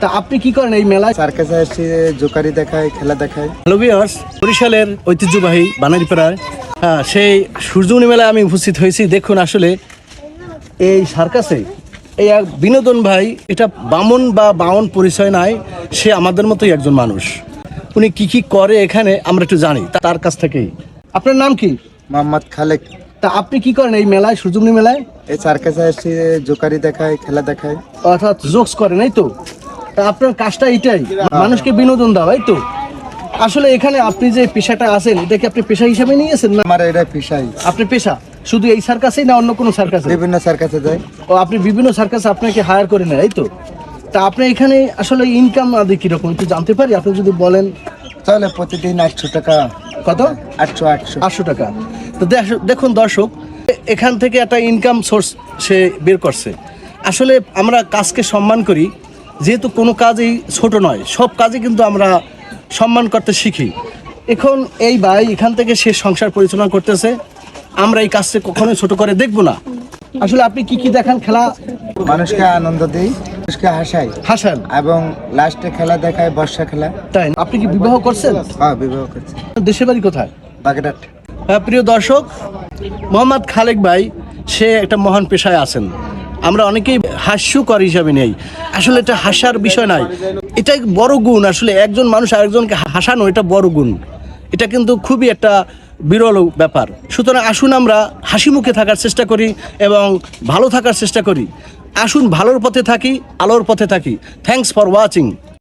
তা আপনি কি করেন এই মেলায়? সার্কাসে এসে জোকারি দেখায় খেলা দেখায় হ্যালো ভিউয়ার্স বরিশালের ঐতিহ্যবাহী বানারীপাড়ায় হ্যাঁ সেই সূর্যমণি মেলায় আমি উপস্থিত হয়েছি। দেখুন আসলে এই সার্কাসে এই এক বিনোদন ভাই এটা বামন বা বামন পরিচয় নাই সে আমাদের মতোই একজন মানুষ। উনি কি কি করে এখানে আমরা একটু জানি তার কাছ থেকেই। আপনার নাম কি? মোহাম্মদ খালেক। তা আপনি কি করেন এই মেলায় সূর্যমণি মেলায়? এই সার্কাসে এসে জোকারি দেখায় খেলা দেখায় অর্থাৎ জোকস করেন এই তা? আপনার কাজটা এটাই। মানুষকে বিনোদন দেওয়া এই তো। আসলে এখানে আপনি যে পেশাটা আছেন এটা কি আপনি পেশা হিসাবে নিয়েছেন না? আমার এটা ফিসাই আপনি পেশা? শুধু এই সার্কাসেই না অন্য কোনো সার্কাসে? বিভিন্ন সার্কাসে যায় ও আপনি বিভিন্ন সার্কাস আপনাকে হায়ার করে নেয় এই তো। তা আপনি এখানে আসলে ইনকাম আদি কীরকম একটু জানতে পারি? আপনি যদি বলেন। তাহলে প্রতিদিন আটশো টাকা। কত? আটশো আটশো। আটশো টাকা। তো দেখ- দেখুন দর্শক এখান থেকে একটা ইনকাম সোর্স সে বের করছে। আসলে আমরা কাজকে সম্মান করি যেহেতু কোনো কাজই ছোট নয় সব কাজে কিন্তু আমরা সম্মান করতে শিখি। এখন এই ভাই এখান থেকে সে সংসার পরিচালনা করতেছে আমরা এই কাজটা কখনোই ছোট করে দেখব না। আসলে আপনি কি কি দেখান খেলা? মানুষকে আনন্দ দিই মানুষকে হাসাই। হাসান। এবং লাস্টে খেলা দেখায় বর্ষা খেলা। তাই? আপনি কি বিবাহ করছেন? হ্যাঁ বিবাহ করছে। দেশের বাড়ি কোথায়? বাগেরহাট। হ্যাঁ, প্রিয় দর্শক মোহাম্মদ খালেক ভাই সে একটা মহান পেশায় আছেন। আমরা অনেকেই হাস্যকর হিসাবে নেই। আসলে এটা হাসার বিষয় নয় এটা বড় গুণ, আসলে একজন মানুষ আরেকজনকে হাসানো এটা বড় গুণ। এটা কিন্তু খুবই একটা বিরল ব্যাপার। সুতরাং আসুন আমরা হাসি মুখে থাকার চেষ্টা করি এবং ভালো থাকার চেষ্টা করি। আসুন ভালোর পথে থাকি, আলোর পথে থাকি। Thanks for watching